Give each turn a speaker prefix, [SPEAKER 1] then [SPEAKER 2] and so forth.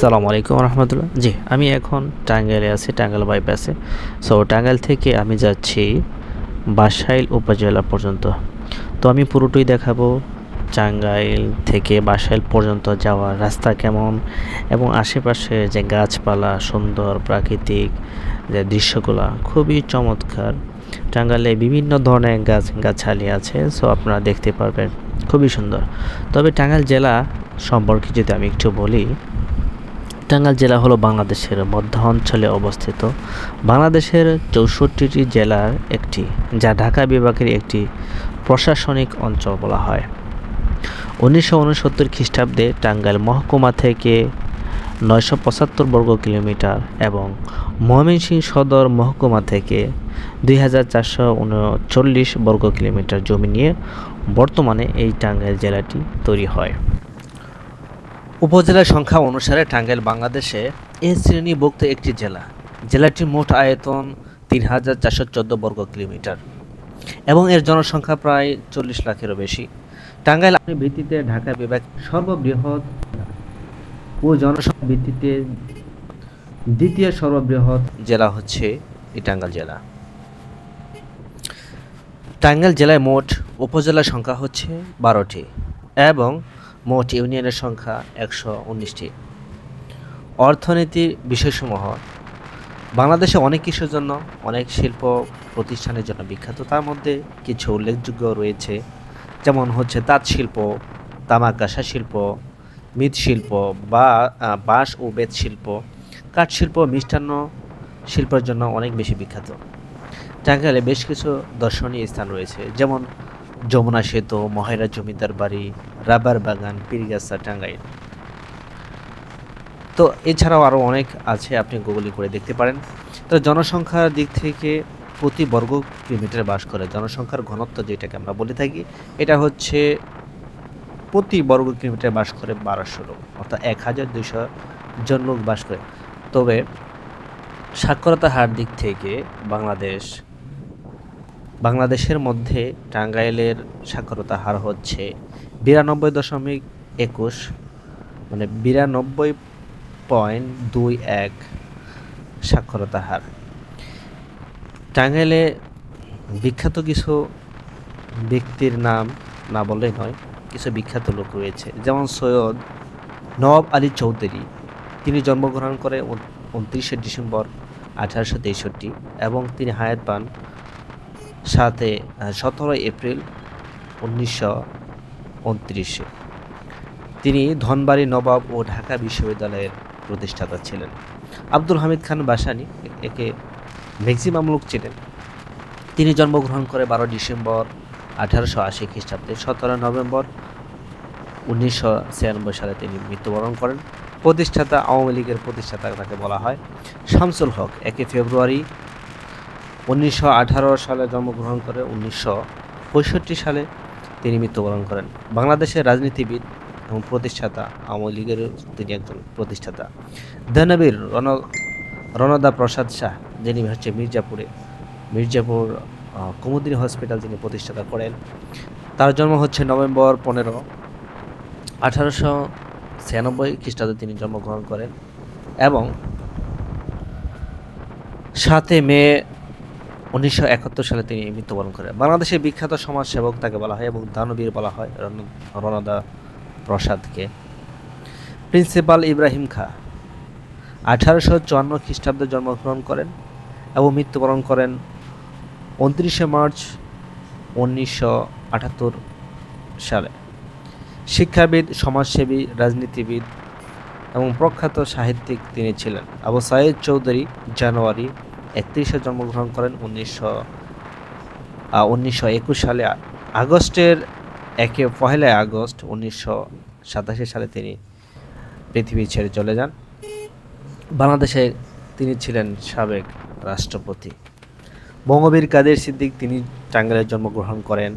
[SPEAKER 1] সালামু আলাইকুম রহমতুল্লাহ। জি, আমি এখন টাঙ্গাইলে আছি, টাঙ্গাইল বাইপাসে সো টাঙ্গাইল থেকে আমি যাচ্ছি বাসাইল উপজেলা পর্যন্ত। তো আমি পুরোটাই দেখাবো টাঙ্গাইল থেকে বাসাইল পর্যন্ত যাওয়ার রাস্তা কেমন এবং আশেপাশে যে গাছপালা, সুন্দর প্রাকৃতিক যে দৃশ্যগুলো খুবই চমৎকার। টাঙ্গাইলে বিভিন্ন ধরনের গাছ, গাছালি আছে সো আপনারা দেখতে পারবেন, খুবই সুন্দর। তবে টাঙ্গাইল জেলা সম্পর্কে যদি আমি একটু বলি টাঙ্গাইল জেলা হলো বাংলাদেশের মধ্য অঞ্চলে অবস্থিত। বাংলাদেশের চৌষট্টিটি জেলার একটি, যা ঢাকা বিভাগের একটি প্রশাসনিক অঞ্চল বলা হয়। উনিশশো উনসত্তর খ্রিস্টাব্দে টাঙ্গাইল মহকুমা থেকে নয়শো পঁচাত্তর বর্গ কিলোমিটার এবং ময়মনসিংহ সদর মহকুমা থেকে দুই হাজার চারশো উনচল্লিশ বর্গ কিলোমিটার জমি নিয়ে বর্তমানে এই টাঙ্গাইল জেলাটি তৈরি হয়। উপজেলার সংখ্যা অনুসারে টাঙ্গাইল, বাংলাদেশে এ শ্রেণীভুক্ত একটি জেলা। জেলাটির মোট আয়তন তিন হাজার চারশো চোদ্দ বর্গ কিলোমিটার এবং এর জনসংখ্যা প্রায় চল্লিশ লাখেরও বেশি। টাঙ্গাইল ভিত্তিতে ঢাকা বিভাগ সর্ববৃহৎ ও জনসংখ্যা ভিত্তিতে দ্বিতীয় সর্ববৃহৎ জেলা হচ্ছে এই টাঙ্গাইল জেলা। টাঙ্গাইল জেলায় মোট উপজেলার সংখ্যা হচ্ছে বারোটি এবং মোট ইউনিয়নের সংখ্যা একশো উনিশটি। অর্থনীতির বিষয়সমূহ। বাংলাদেশে অনেক কিছুর জন্য, অনেক শিল্প প্রতিষ্ঠানের জন্য বিখ্যাত। তার মধ্যে কিছু উল্লেখযোগ্য রয়েছে। যেমন হচ্ছে তাঁত শিল্প তামাক কাঁসা শিল্প, মৃৎশিল্প বা বাঁশ ও বেত শিল্প। কাঠ শিল্প, মিষ্টান্ন শিল্পের জন্য অনেক বেশি বিখ্যাত। টাঙ্গাইলে বেশ কিছু দর্শনীয় স্থান রয়েছে। যেমন যমুনা সেতু, মহেরা জমিদার বাড়ি রাবার বাগান, পীরগাছা, টাঙ্গাইল। তো এছাড়াও আরও অনেক আছে, আপনি গুগলি করে দেখতে পারেন। তো জনসংখ্যার দিক থেকে প্রতি বর্গ কিলোমিটারে বাস করে, জনসংখ্যার ঘনত্ব যেটাকে আমরা বলে থাকি, এটা হচ্ছে প্রতি বর্গ কিলোমিটারে বাস করে বারোশো লোক, অর্থাৎ এক হাজার দুইশো জন লোক বাস করে। তবে সাক্ষরতা হার দিক থেকে বাংলাদেশ, বাংলাদেশের মধ্যে টাঙ্গাইলের সাক্ষরতা হার হচ্ছে বিরানব্বই দশমিক একুশ মানে বিরানব্বই পয়েন্ট দুই এক সাক্ষরতা হার। টাঙ্গাইলে বিখ্যাত কিছু ব্যক্তির নাম না বললেই নয়, কিছু বিখ্যাত লোক রয়েছে। যেমন সৈয়দ নওয়াব আলী চৌধুরী, তিনি জন্মগ্রহণ করে উনত্রিশে ডিসেম্বর আঠারোশো তেষট্টি এবং তিনি হায়াত পান সাথে সতেরোই এপ্রিল উনিশশো উনত্রিশে। তিনি ধনবাড়ি নবাব ও ঢাকা বিশ্ববিদ্যালয়ের প্রতিষ্ঠাতা ছিলেন। আব্দুল হামিদ খান বাসানি, একে ম্যাক্সিমাম লোক ছিলেন তিনি জন্মগ্রহণ করে বারো ডিসেম্বর আঠারোশো আশি খ্রিস্টাব্দে সতেরো নভেম্বর উনিশশো ছিয়ানব্বই সালে তিনি মৃত্যুবরণ করেন। প্রতিষ্ঠাতা আওয়ামী লীগের প্রতিষ্ঠাতা তাকে বলা হয় শামসুল হক। একে ফেব্রুয়ারি উনিশশো আঠারো সালে জন্মগ্রহণ করে উনিশশো পঁয়ষট্টি সালে তিনি মৃত্যুবরণ করেন। বাংলাদেশের রাজনীতিবিদ এবং প্রতিষ্ঠাতা, আওয়ামী লীগের তিনি একজন প্রতিষ্ঠাতা। দানবীর রণ রণদা প্রসাদ শাহ, যিনি হচ্ছে মির্জাপুরে, মির্জাপুর কুমুদিনী হসপিটাল তিনি প্রতিষ্ঠাতা করেন, তার জন্ম হচ্ছে নভেম্বর পনেরো, আঠারোশো ছিয়ানব্বই খ্রিস্টাব্দে তিনি জন্মগ্রহণ করেন এবং সাতে মে উনিশশো একাত্তর সালে তিনি মৃত্যুবরণ করেন। বাংলাদেশের বিখ্যাত সমাজসেবক তাকে বলা হয় এবং দানবীর বলা হয় রণ- রণদা প্রসাদকে। প্রিন্সিপাল ইব্রাহিম খা আঠারোশো চুয়ান্ন খ্রিস্টাব্দে জন্মগ্রহণ করেন এবং মৃত্যুবরণ করেন উনত্রিশে মার্চ উনিশশো আটাত্তর সালে। শিক্ষাবিদ, সমাজসেবী, রাজনীতিবিদ এবং প্রখ্যাত সাহিত্যিক তিনি ছিলেন। আবু সাইদ চৌধুরী, জানুয়ারি একত্রিশে জন্মগ্রহণ করেন উনিশশো উনিশশো একুশ সালে আগস্টের একে, পহেলা আগস্ট উনিশশো সাতাশি সালে তিনি পৃথিবী ছেড়ে চলে যান। বাংলাদেশে তিনি ছিলেন সাবেক রাষ্ট্রপতি। বঙ্গবীর কাদের সিদ্দিক তিনি টাঙ্গাইলে জন্মগ্রহণ করেন।